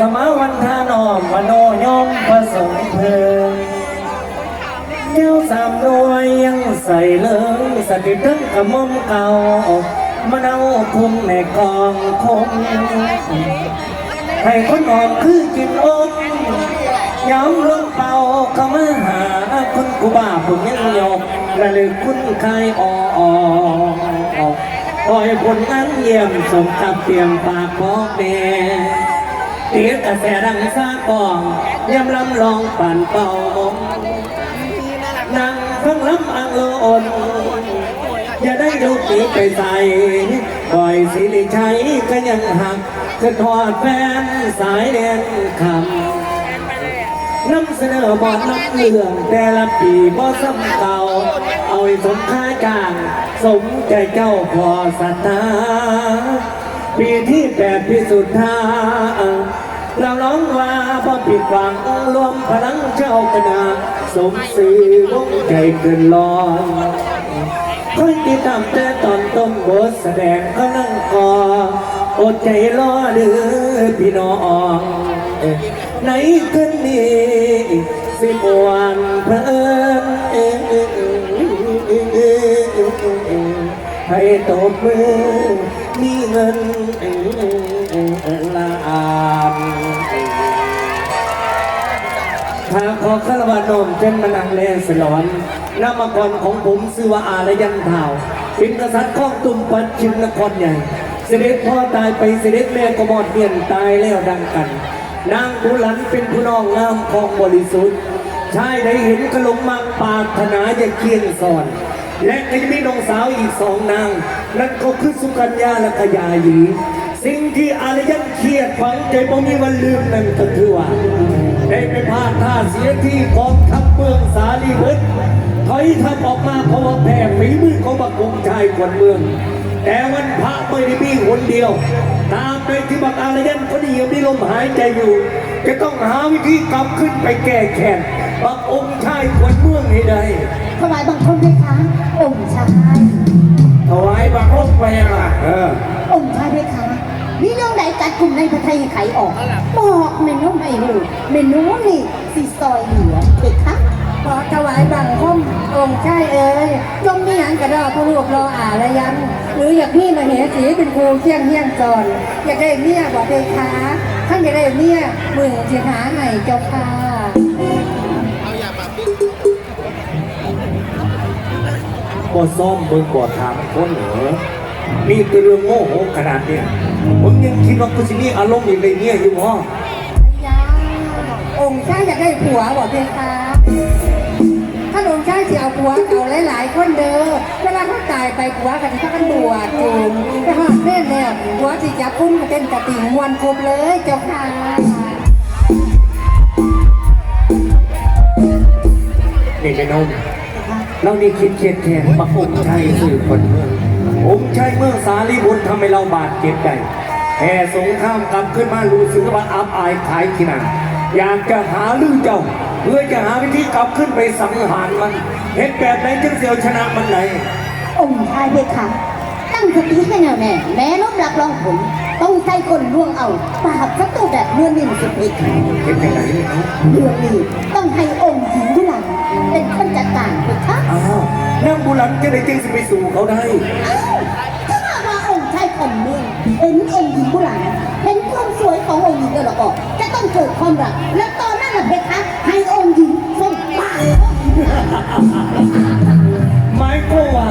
ขมาวันทานอมมโนยมผสมเพลิงเจ้าสามรวยยังใส่เลิงสติทั้งกระมอมเก่ามะนาวคุมในกองคมให้คนออกคือกินอกย้ำลงเป่าเข้ามาหาคุณกูบ้าผมยังยกระลึกคุณใครออกคอยผลงานเยี่ยมสมกับเตียมปากบอกแม่ ตียกระแสดังซากองยำลำลองปั่นเป่ามงนั่งฟังลำอังโลนอย่าได้ดูปีไปใส่ปล่อยสิริชัยก็ยังหักคือทอดแฟนสายแดนคำนำเสนอบอดนักเรื่องแต่ละปีบ่ซ้ำเก่าเอาสมค่าจ้าง สมใจเจ้าพอศรัทธา ปีที่แปดพิสุทธาเราร้องว่าพอผิดหวังรวมพลังเจ้ากระดาสมสื่อวงใจเกินลอยคอยติดตามแต่ตอนต้นบทแสดงเขานั่งกออดใจรอเดือพี่น้องเอ้ยไหนคืนนี้สิบวันเพลินเอ้ยเอ้ยเอ้ยเอ้ยเอ้ยเอ้ยเอ้ยให้ตบมือ มีเงินเอ้ยเอ้ยเอ้ยเอ้ยล้านเอ้ยทางขอคารวะโนมเช่นมานังเลสลอนนามกรของผมชื่อว่าอารยันเทาเป็นกษัตริย์ของตุมปัดชิมนครใหญ่ เสด็จพ่อตายไปเสด็จแม่ก็หมอดเมียนตายแล้วดังกัน นางบุหลันเป็นผู้น้องงามของบริสุทธิ์ชายได้เห็นกระลงมักปารถนาจะเคียงสอน และก็จะมีน้องสาวอีกสองนาง นั่นก็คือสุกัญญาและกยาหยีสิ่งที่อารยันเครียดฝังใจบ่มีวันลืมนั่นก็คือว่า ได้ไปพาท่าเสียที่กองทัพเมืองสาลีบุตรถอยทัพออกมาเพราะว่าแพ้ฝีมือของบักกงชายกวนเมือง แต่วันพระไม่ได้มีคนเดียว ตามไปที่บักอารยันคนนี้ยังมีลมหายใจอยู่ จะต้องหาวิธีกลับขึ้นไปแก้แค้นบักองค์ชายกวนเมืองให้ได้ถวายบังคมด้วยคะองค์ชาย ถวายบักรบไปล่ะเออองค์ชายด้วยคะนี่เรื่องใดจัดกลุ่มในพระไทยไขออกบอกเมนูไม่หูเมนูนี่สีซอยเหลือเด็กคะขอถวายบังคมองค์ชายเอ๋ยจงมีหันกระดอกผู้ลูกรออาระยันหรืออยากพี่มาเหสีเป็นครูเที่ยงเที่ยงจอนอยากได้เมียบอกเลยค้าท่านอยากได้เมียมือสิหาให้เจ้าค่ะ บ่ซ่อมมึงบ่ถามคนเหรอนี่ตัวเรื่องโง่โหขนาดเนี้ยมึงยังคิดว่ากูสิมีอารมณ์อย่างไรเนี่ยอยู่หรอยาองค์ชายอยากได้ผัวบอกเลยค้าถ้าองค์ชายจะเอาผัวเอาหลายๆคนเด้อเวลาเขาตายไปผัวกันเขากันบวชจูมไปหาเล่นแล้วผัวสิจับพุ่มมาเต้นกระติ่งมวนครบเลยเจ้าค่ะนี่เป็นนม เรานี่คิดเครียดแค้นมาองค์ชัยสื่อคนเมืององค์ชัยเมืองสาลีบุญทำให้เราบาดเจ็บใจแห่สงครามกลับขึ้นมารู้สึกว่าอับอายขายขี้หนังอยากจะหาลือเจ้า เพื่อจะหาวิธีกลับขึ้นไปสังหารมันเห็นแบบไหนจึงเสียวชนะมันไหนองค์ชายด้วยค่ะตั้งสติให้แน่วแน่แม้ลบรับรองผลต้องใช้คนล่วงเอาปราบศัตรูแบบเมื่อหนึ่งสิบเอ็ดเห็นยังไงเนี่ยเนาะเรื่องนี้ต้องให้องค์หญิงทุลัง เป็นคนจัดการถูกคะอ้าวนั่งบุหลันจะได้จึงสิไปสู่เขาได้อ้าวถ้าว่าองค์ชายคนเมืองเห็นองค์หญิงทุลังเห็นความสวยขององค์หญิงก็ละก็จะต้องเกิดความรัก และตอนนั้นน่ะเพคะให้องค์หญิงส่งบ้านหมายก็ว่า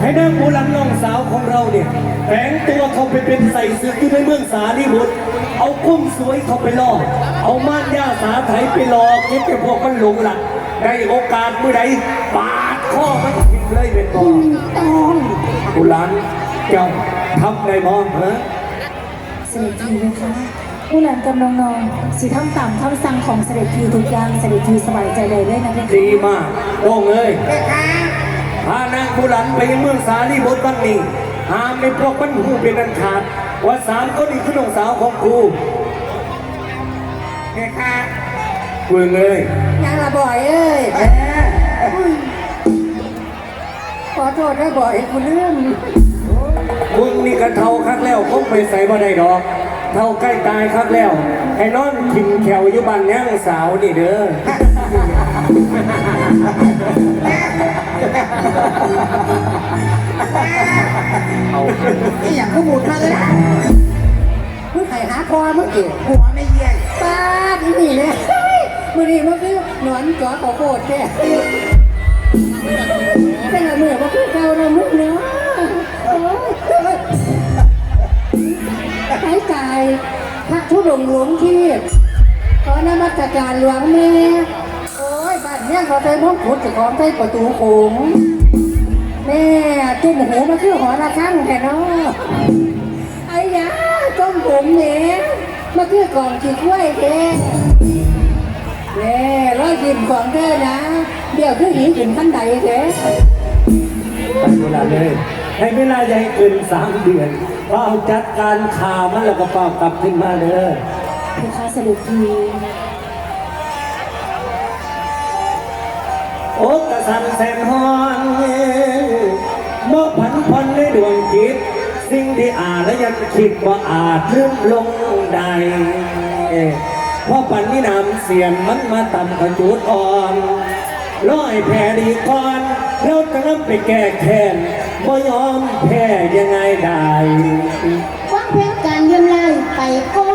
ให้นางบุหลันน้องสาวของเราเนี่ยแฝงตัวเขาไปเป็นใส่เสื้ออยู่ในเมืองสาลีบุตรเอาคุ้มสวยเขาไปล่อเอาม่านย่าสาไถไปหลอกเก็บไปพวกมันหลงหลัก ได้โอกาสเมื่อใดปาดข้อมันกินเลยเป็นบ่อต้องบุหลันเจ้าทำได้บ่เหรอเสด็จทีนะคะผู้หลานกับน้องๆสิทำตามคำสั่งของเสด็จทีทุกอย่างเสด็จทีสบายใจเลยเลยนะเพคะดีมากโด่งเลยพานางบุหลันไปยังเมืองสาลีบุตรบ้านนี้หามในพวกมันหูเป็นอันขาดว่าสามคนนี้คือน้องสาวของครูเพคะ เมืองเลยยังละบ่อยเอ้ยขอโทษนะบ่อยคุณเรื่องมึงนี่กระเทาคักแล้วคงไปใส่บ่ได้ดอก เท่าใกล้ตายครับแล้วให้นอนกินแขวอยู่บ้านย่างสาวนี่เด้อนี่อย่างขบูดมาเลยมึงไข่หาคอเมื่อกี้หัวไม่เยี่ยงป้าดอีนี่เนี่ย มื่อนี้มันคือหนอนจ๋อขอโคตรแค่แต่ละเมื่อมันคือเก่าเรามึงเนาะโอ้ยหายใจพระทุดงหลวงที่ขอนมัสการหลวงแม่โอ้ยบ้านเนี้ยเขาใส่ม้องขุดจะของใส่ประตูโขงแม่จุ่มหูมาคือหอระฆังแค่เนาะไอ้ยาต้มผมเนี่ยมาคือกล่องขี้กล้วยเด้ เน่ร้อยยิ้มของเธอนะ เดี๋ยวคือหินขึ้นขั้นใดเด้ไปเวลาเลย ให้เวลาใหญ่เกินสามเดือนพอเอาจัดการขามันแล้วก็เป่ากลับขึ้นมาเด้อเพคะสรุปทีโอ้กระสันแสนฮอนมอผันพรในดวงจิต สิ่งที่อาจและยังคิดว่าอาจลืมลงได้ พราะปันนี้นำเสียงมันมาต่ำกระจุดอ่อนร้อยแพ้ดีก่อนแล้วจะนำไปแก้แค้นบ่ยอมแพ้ยังไงได้ฟังเพลงการเยี่ยมไล่ไปก่